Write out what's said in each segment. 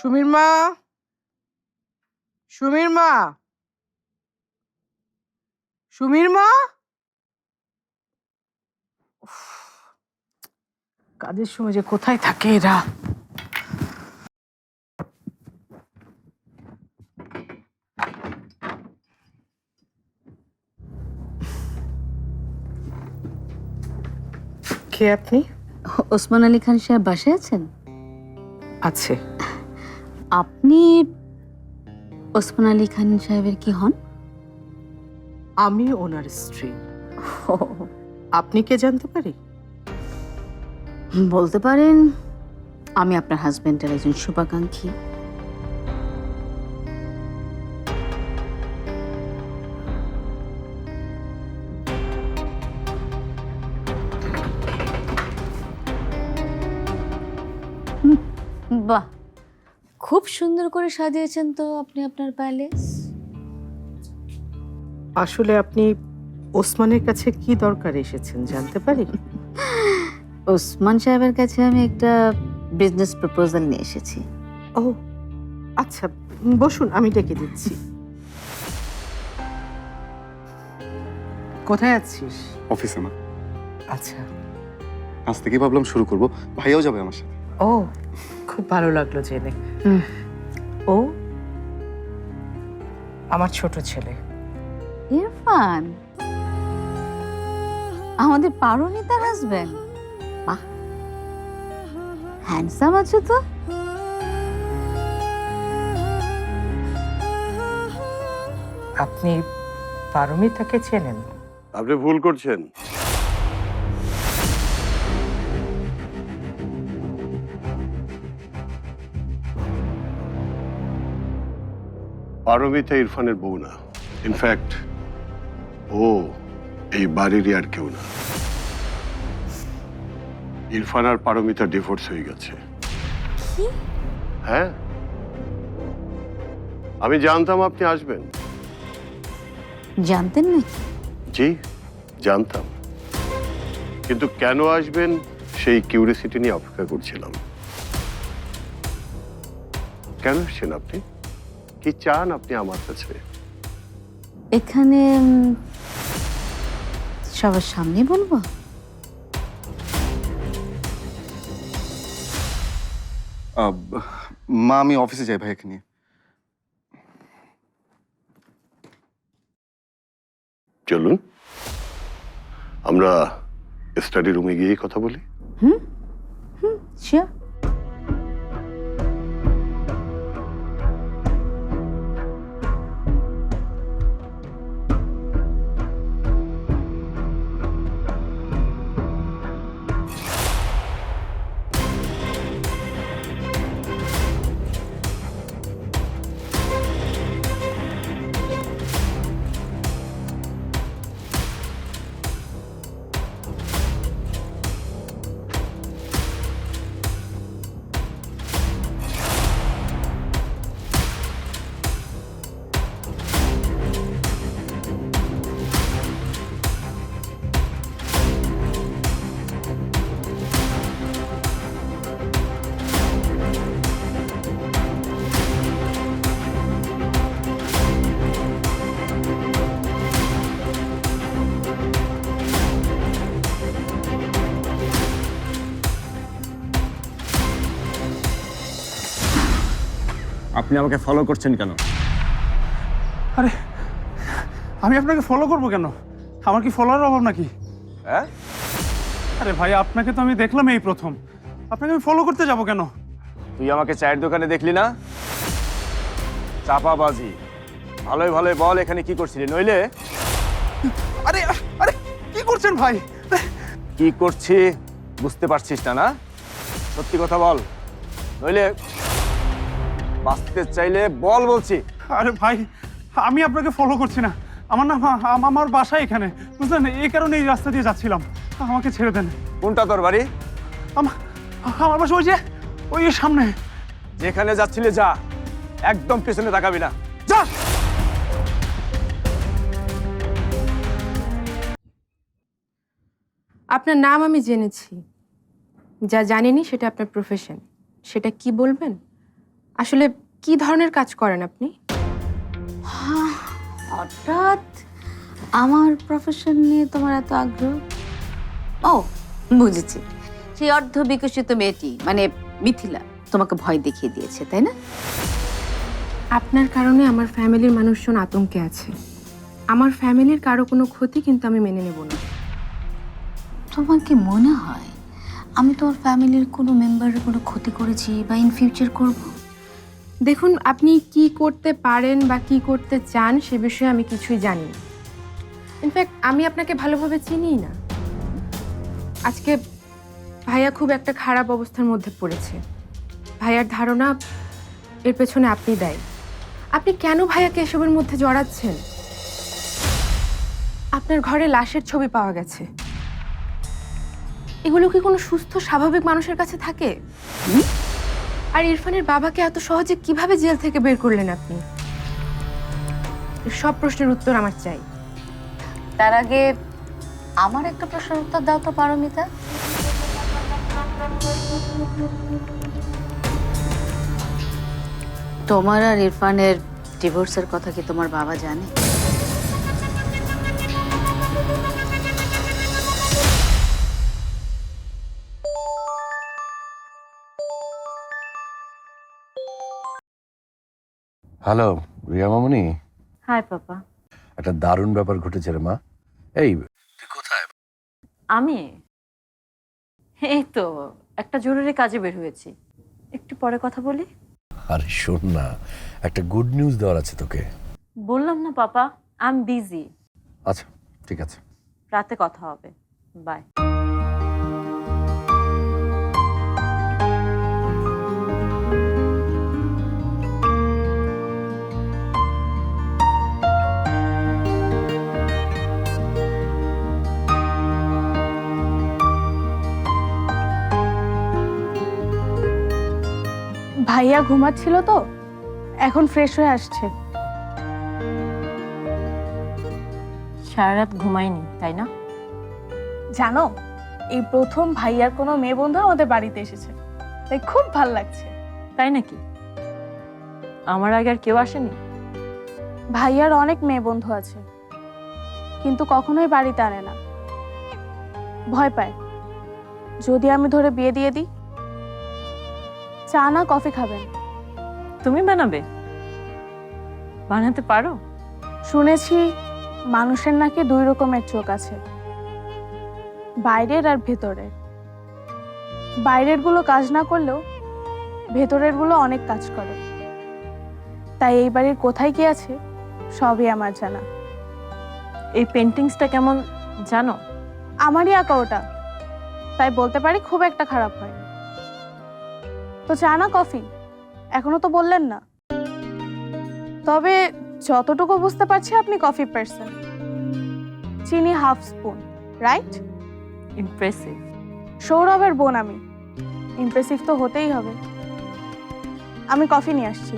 সুমির মা? সুমির মা? সুমির মা? কাজের সময় যে কোথায় থাকে এরা? কে আপনি? ওসমান আলী খান সাহেব বাসায় আছেন? আছে। আপনি ওসমান আলী খান সাহেবের কি হন? আমি ওনার স্ত্রী। আপনি কে জানতে পারি? বলতে পারেন আমি আপনার হাজবেন্ডের একজন শুভাকাঙ্ক্ষী। বাহ। খুব সুন্দর করে সাজিয়েছেন তো আপনি আপনার প্যালেস আসলে আপনি ওসমানের কাছে কি দরকার এসেছেন জানতে পারি? ওসমান সাহেবের কাছে আমি একটা বিজনেস প্রপোজাল নিয়ে এসেছি। ও আচ্ছা বসুন আমি ডেকে দিচ্ছি। কোথায় আছিস? অফিসে মা। আচ্ছা। আজ থেকে ভাবলাম শুরু করব। ভাইয়াও যাবে আমার সাথে। ও খুব ভালো লাগল জেনে। ও? আমার ছোট ছেলে। ইরফান! আমাদের পারমিতার হাজবেন্ড বাহ! হ্যান্ডসাম আছে তো। আপনি পারমিতাকে চেনেন? আপনি ভুল করছেন। পারমিতা ইরফানের বউ না। ইনফ্যাক্ট ও এই বাড়িরই আর কেউ না। ইরফান আর পারমিতা ডিভোর্স হয়ে গেছে। হ্যাঁ? আমি জানতাম আপনি আসবেন। জানতেন নাকি জি জানতাম। কিন্তু কেন আসবেন সেই কিউরিসিটি নিয়ে অপেক্ষা করছিলাম। কেন এসছেন আপনি? কি চান আপনি আমার কাছে? এখানে সবার সামনে বলব? মা আমি অফিসে যাই ভাই এখানে চলুন। আমরা স্টাডি রুমে গিয়ে কথা বলি। হুম? হুম শিওর আপনি আমাকে ফলো করছেন কেন? আরে আমি আপনাকে ফলো করব কেন? আমার কি ফলোয়ার অভাব নাকি? হ্যাঁ? আরে ভাই আপনাকে তো আমি দেখলাম এই প্রথম। আপনাকে আমি ফলো করতে যাব কেন? তুই আমাকে চায়ের দোকানে দেখলি না? চাপাবাজি। ভালোই ভালোই বল এখানে কি করছিলি? নইলে? আরে আরে কি করছেন ভাই? কি করছি বুঝতে পারছিস না না? সত্যি কথা বল। নইলে বাঁচতে চাইলে বল বলছি। আরে ভাই আমি আপনাকে ফলো করছি না। আমার নাম আমার বাসা এখানে। বুঝলেন? এই কারণে এই রাস্তা দিয়ে যাচ্ছিলাম। আমাকে ছেড়ে দেন। কোনটা তোর বাড়ি? আমার আমার বাসা ওই যে ওই সামনে। যেখানে যাচ্ছিলে যা একদম পেছনে তাকাবি না। যা! আপনার নাম আমি জেনেছি। যা জানিনি সেটা আপনার প্রফেশন সেটা কি বলবেন? আসলে কি ধরনের কাজ করেন আপনি? হঠাৎ আমার প্রফেশন নিয়ে তোমার এত আগ্রহ? ও বুঝেছি। সেই অর্ধ বিকশিত মেয়েটি মানে মিথিলা তোমাকে ভয় দেখিয়ে দিয়েছে তাই না? আপনার কারণে আমার ফ্যামিলির মানুষজন আতঙ্কে আছে। আমার ফ্যামিলির কারও কোনো ক্ষতি কিন্তু আমি মেনে নেব না। তোমার কি মনে হয় আমি তোমার ফ্যামিলির কোনো মেম্বারের কোনো ক্ষতি করেছি বা ইন ফিউচার করব? দেখুন, আপনি কি করতে পারেন বা কি করতে চান সে বিষয়ে আমি কিছুই জানি ইনফ্যাক্ট আমি আপনাকে ভালোভাবে চিনি না। আজকে ভাইয়া খুব একটা খারাপ অবস্থার মধ্যে পড়েছে। ভাইয়ার ধারণা এর পেছনে আপনি দায়ী। আপনি কেন ভাইয়াকে এসবের মধ্যে জড়াচ্ছেন? আপনার ঘরে লাশের ছবি পাওয়া গেছে। এগুলো কি কোনো সুস্থ, স্বাভাবিক মানুষের কাছে থাকে? আর ইরফানের বাবাকে এত সহজে কীভাবে জেল থেকে বের করলেন আপনি? সব প্রশ্নের উত্তর আমার চাই। তার আগে আমার একটা প্রশ্নের উত্তর দাও তো, পারমিতা। তোমার আর ইরফানের ডিভোর্সের কথা কি তোমার বাবা জানে? হ্যালো রিয়া মামনি হাই পাপা একটা দারুণ ব্যাপার ঘটেছে রে মা। এই তুই কোথায়? আমি? এই তো একটা জরুরি কাজে বের হয়েছি। একটু পরে কথা বলি? আরে শোন না একটা গুড নিউজ দেওয়ার আছে তোকে। বললাম না পাপা আই এম বিজি আচ্ছা ঠিক আছে। রাতে কথা হবে। বাই ভাইয়া ঘুমাচ্ছিল তো এখন ফ্রেশ হয়ে আসছে। সারা রাত ঘুমাইনি তাই না? জানো এই প্রথম ভাইয়ার কোনো মেয়ে বন্ধু আমাদের বাড়িতে এসেছে। তাই খুব ভালো লাগছে। তাই নাকি? আমার আগে আর কেউ আসেনি? ভাইয়ার অনেক মেয়ে বন্ধু আছে কিন্তু কখনোই বাড়িতে আনে না। ভয় পায়। যদি আমি ধরে বিয়ে দিয়ে দিই চা না কফি খাবেন? তুমি বানাবে? বানাতে পারো? শুনেছি মানুষের নাকি দুই রকমের চোখ আছে বাইরের আর ভেতরের। বাইরেরগুলো কাজ না করলেও ভেতরেরগুলো অনেক কাজ করে। তাই এই বাড়ির কোথায় কি আছে সবই আমার জানা। এই পেন্টিংসটা কেমন জানো? আমারই আঁকা ওটা। তাই বলতে পারি খুব একটা খারাপ হয়। তো চা না কফি? এখনও তো বললেন না। তবে যতটুকু বুঝতে পারছি আপনি কফি পার্সন। চিনি হাফ স্পুন রাইট? ইমপ্রেসিভ সৌরভের বোন আমি। ইমপ্রেসিভ তো হতেই হবে। আমি কফি নিয়ে আসছি।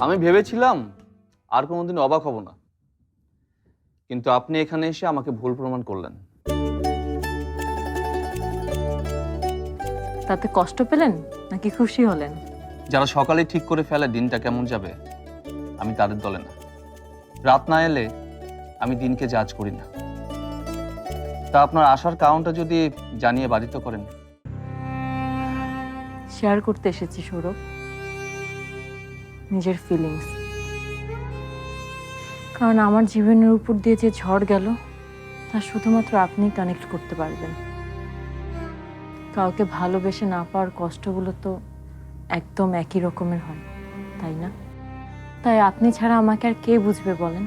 আমি ভেবেছিলাম আর কোনোদিন অবাক হব না। কিন্তু আপনি এখানে এসে আমাকে ভুল প্রমাণ করলেন। তাতে কষ্ট পেলেন নাকি খুশি হলেন? যারা সকালে ঠিক করে ফেলে দিনটা কেমন যাবে আমি তাদের দলে না। রাত না এলে আমি দিনকে জাজ করি না। তা আপনার আসার কারণটা যদি জানিয়ে বাধিত করেন। শেয়ার করতে এসেছি সৌরভ। নিজের ফিলিংস কারণ আমার জীবনের উপর দিয়ে যে ঝড় গেল, তা শুধুমাত্র আপনিই কানেক্ট করতে পারবেন। কাউকে ভালোবেসে না পাওয়ার কষ্টগুলো তো একদম একই রকমের হয়, তাই না? তাই আপনি ছাড়া আমাকে আর কে বুঝবে বলেন?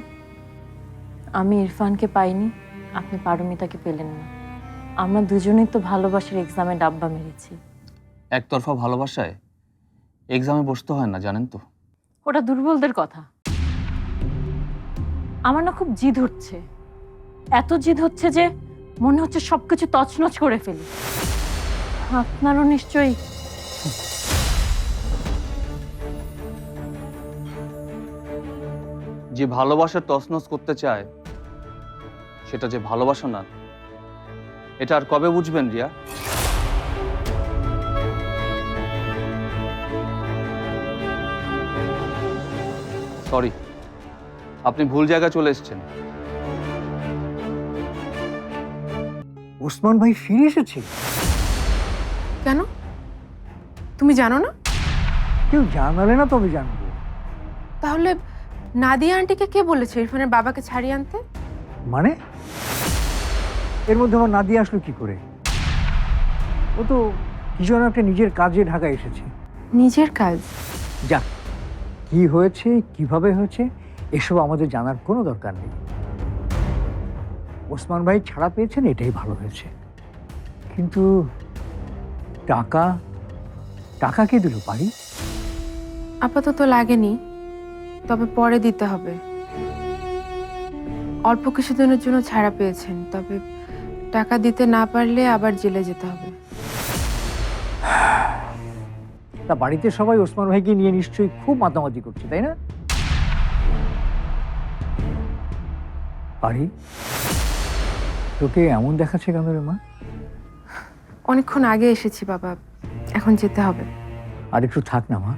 আমি ইরফানকে পাইনি, আপনি পারমিতাকে পেলেন না। আমরা দুজনেই তো ভালোবাসার এক্সামে ডাব্বা মেরেছি। একতরফা ভালোবাসায় এক্সামে বসতে হয় না, জানেন তো? ওটা দুর্বলদের কথা। আমার না খুব জিদ হচ্ছে। এত জিদ হচ্ছে যে মনে হচ্ছে সবকিছু তছনছ করে ফেলি। আপনারও নিশ্চয়ই। যে ভালোবাসা তছনছ করতে চায়, সেটা যে ভালোবাসা না, এটা আর কবে বুঝবেন রিয়া? সরি। আপনি ভুল জায়গায় চলে এসেছেন। ওসমান ভাই ফিরে এসেছে? কেন? তুমি জানো না? কেউ জানালে না তবে জানব। তাহলে নাদিয়া আন্টিকে কে বলেছে ইরফানের বাবাকে ছাড়িয়ে আনতে? মানে? এর মধ্যে আমার নাদিয়া আসলো কি করে? ও তো কি যেন একটা নিজের কাজে ঢাকায় এসেছে। নিজের কাজ? যাক কি হয়েছে, কীভাবে হয়েছে, এসব আমাদের জানার কোনো দরকার নেই। ওসমান ভাই ছাড়া পেয়েছেন, এটাই ভালো হয়েছে। কিন্তু টাকা টাকা কে দিল, পারি? আপাতত লাগেনি, তবে পরে দিতে হবে। অল্প কিছুদিনের জন্য ছাড়া পেয়েছেন, তবে টাকা দিতে না পারলে আবার জেলে যেতে হবে। তা বাড়িতে সবাই ওসমান ভাইকে নিয়ে নিশ্চয়ই খুব মাতামাতি করছে তাই না? পারি তোকে এমন দেখাচ্ছে কেন রে মা? অনেকক্ষণ আগে এসেছি বাবা এখন যেতে হবে। আর একটু থাক না মা।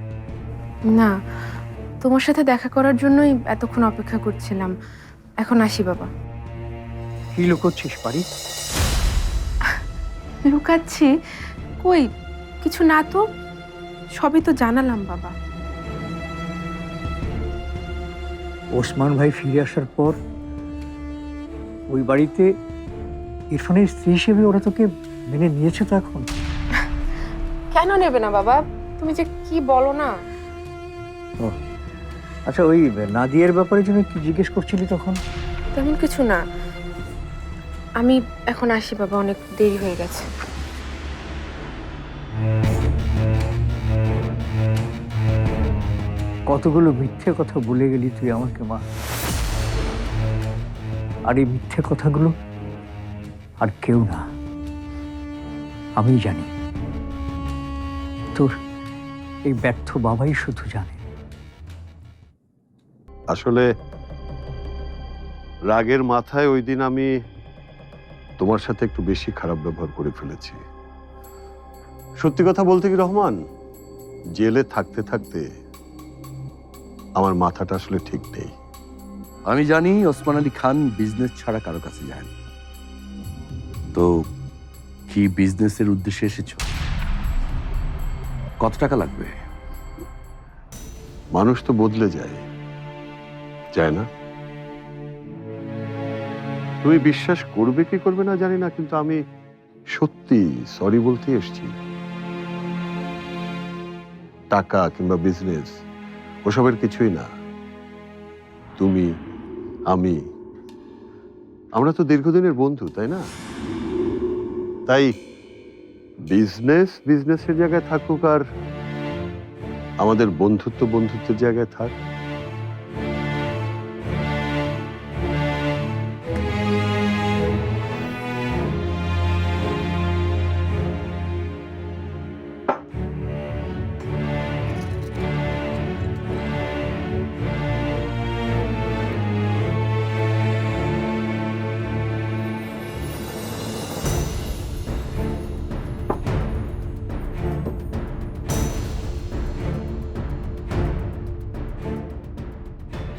না তোমার সাথে দেখা করার জন্যই এতক্ষণ অপেক্ষা করছিলাম। এখন আসি বাবা। কি লুকোচ্ছিস পারি? লুকাচ্ছি? কই কিছু না তো? সবই তো জানালাম বাবা। ওসমান ভাই ফিরে আসার পর ওই বাড়িতে ইরফানের স্ত্রী হিসেবে ওরা তোকে মেনে নিয়েছে তো এখন? কেন নেবে না বাবা? তুমি যে কি বলো না? আচ্ছা ওই নাদিয়ার ব্যাপারে জন্য কি জিজ্ঞেস করছিলি তখন। তেমন কিছু না। আমি এখন আসি বাবা অনেক দেরি হয়ে গেছে। কতগুলো মিথ্যে কথা বলে গেলি তুই আমাকে, মা? আর এই মিথ্যে কথাগুলো আর কেউ না। আমি জানি। তোর এই ব্যর্থ বাবাই শুধু জানে। আসলে রাগের মাথায় ওই দিন আমি তোমার সাথে একটু বেশি খারাপ ব্যবহার করে ফেলেছি। সত্যি কথা বলতে কি রহমান? জেলে থাকতে থাকতে আমার মাথাটা আসলে ঠিক নেই। আমি জানি ওসমান আলী খান বিজনেস ছাড়া কারও কাছে যায় না। তো কি বিজনেসের উদ্দেশ্যে এসেছ? কত টাকা লাগবে? মানুষ তো বদলে যায়। যায় না? তুমি বিশ্বাস করবে কি করবে না জানি না কিন্তু আমি সত্যি সরি বলতে এসেছি। টাকা কিংবা বিজনেস ওসবের কিছুই না। তুমি, আমি। আমরা তো দীর্ঘদিনের বন্ধু, তাই না? তাই বিজনেস বিজনেসের জায়গায় থাকুক আর আমাদের বন্ধুত্ব বন্ধুত্বের জায়গায় থাক।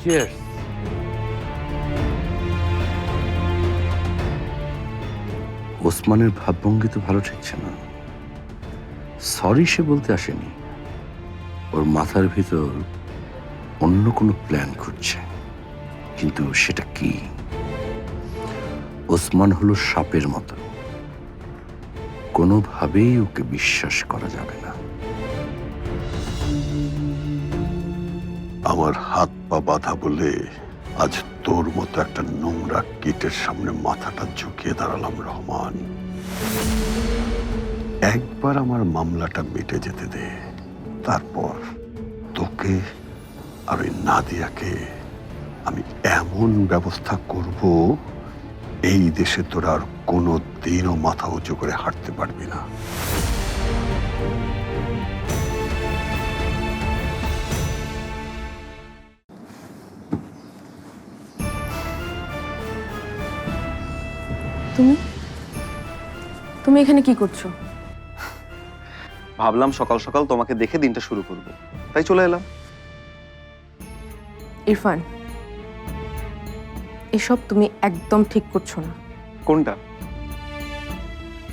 চিয়ার্স ওসমানের ভাবভঙ্গি তো ভালো ঠেকছে না। সরি সে বলতে আসেনি। ওর মাথার ভিতর অন্য কোনো প্ল্যান ঘুরছে কিন্তু সেটা কি? ওসমান হলো সাপের মতো। কোনোভাবেই ওকে বিশ্বাস করা যাবে না। আমার হাত পা বাধা বলে আজ তোর মতো একটা নোংরা কীটের সামনে মাথাটা ঝুঁকিয়ে দাঁড়ালাম, রহমান। একবার আমার মামলাটা মিটে যেতে দে, তারপর তোকে আর ওই নাদিয়াকে আমি এমন ব্যবস্থা করব, এই দেশে তোরা আর কোনো দিনও মাথা উঁচু করে হাঁটতে পারবি না। তুমি? তুমি এখানে কি করছ? ভাবলাম সকাল সকাল তোমাকে দেখে দিনটা শুরু করব। তাই চলে এলাম। ইরফান এসব তুমি একদম ঠিক করছ না। কোনটা?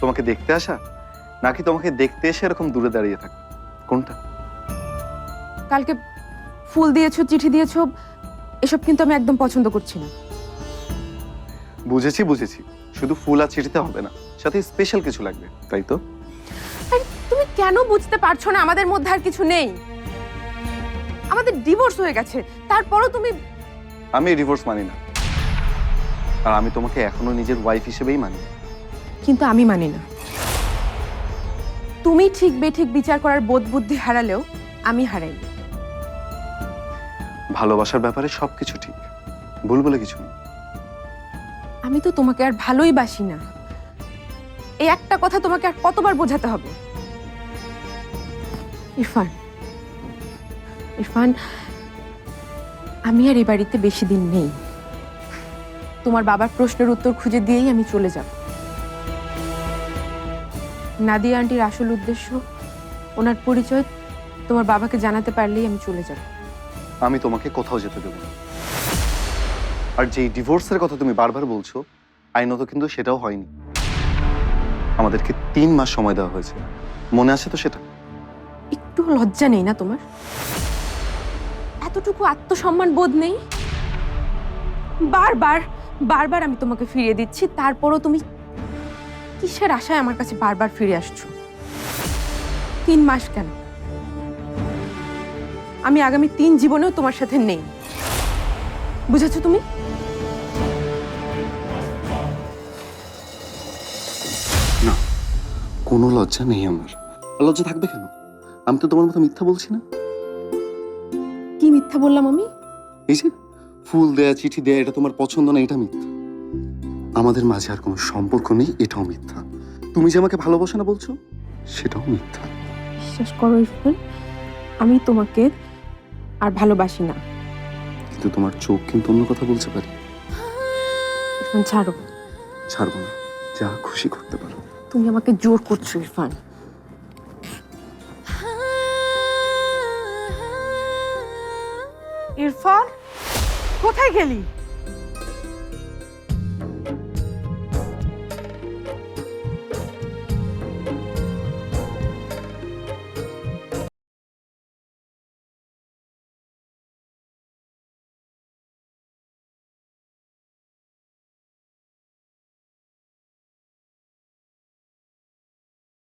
তোমাকে দেখতে আসা? নাকি তোমাকে দেখতে এসে এরকম দূরে দাঁড়িয়ে থাকা? কোনটা? কালকে ফুল দিয়েছ চিঠি দিয়েছ এসব কিন্তু আমি একদম পছন্দ করছি না। বুঝেছি বুঝেছি। শুধু ফুল আর চিঠিতে হবে না সাথে স্পেশাল কিছু লাগবে তাই তো? আরে তুমি কেন বুঝতে পারছ না আমাদের মধ্যে আর কিছু নেই? আমাদের ডিভোর্স হয়ে গেছে তারপরও তুমি আমি ডিভোর্স মানি না। আর আমি তোমাকে এখনও নিজের ওয়াইফ হিসেবেই মানি কিন্তু আমি মানি না। তুমি ঠিক বেঠিক বিচার করার বোধ বুদ্ধি হারালেও আমি হারাই ভালোবাসার ব্যাপারে সবকিছু ঠিক ভুল বলে কিছু নেই। আমি তো তোমাকে আর ভালোই বাসি না। এই একটা কথা তোমাকে আর কতবার বোঝাতে হবে? ইরফান ইরফান, আমি আর এই বাড়িতে বেশি দিন নেই। তোমার বাবার প্রশ্নের উত্তর খুঁজে দিয়েই আমি চলে যাব। নাদিয়া আন্টির আসল উদ্দেশ্য, ওনার পরিচয় তোমার বাবাকে জানাতে পারলেই আমি চলে যাব। আমি তোমাকে কোথাও যেতে দেবো না। আর যেই ডিভোর্সের কথা তুমি বারবার বলছো আইনত কিন্তু সেটাও হয়নি। আমাদেরকে তিন মাস সময় দেওয়া হয়েছে। মনে আছে তো সেটা? একটু লজ্জা নেই না তোমার? এতটুকু আত্মসম্মান বোধ নেই? বারবার বারবার আমি তোমাকে ফিরিয়ে দিচ্ছি, তারপরও তুমি কিসের আশায় আমার কাছে বারবার ফিরে আসছো? তিন মাস কেন? আমি আগামী তিন জীবনেও তোমার সাথে নেই। বুঝেছ তুমি? না কোনো লজ্জা নেই আমার। লজ্জা থাকবে কেন? আমি তো তোমার মতো মিথ্যা বলছি না। কি মিথ্যা বললাম আমি? এই যে ফুল দেয়া চিঠি দেয়া এটা তোমার পছন্দ না এটা মিথ্যা। আমাদের মাঝে আর কোনো সম্পর্ক নেই এটাও মিথ্যা। তুমি যে আমাকে ভালোবাসো না বলছো সেটাও মিথ্যা। বিশ্বাস করো ইরফান আমি তোমাকে আর ভালোবাসি না। কিন্তু তোমার চোখ কিন্তু অন্য কথা বলতে পারে। ইরফান ছাড়ো। ছাড়বো না। যা খুশি করতে পারো। তুমি আমাকে জোর করছ ইরফান। ইরফান কোথায় গেলি?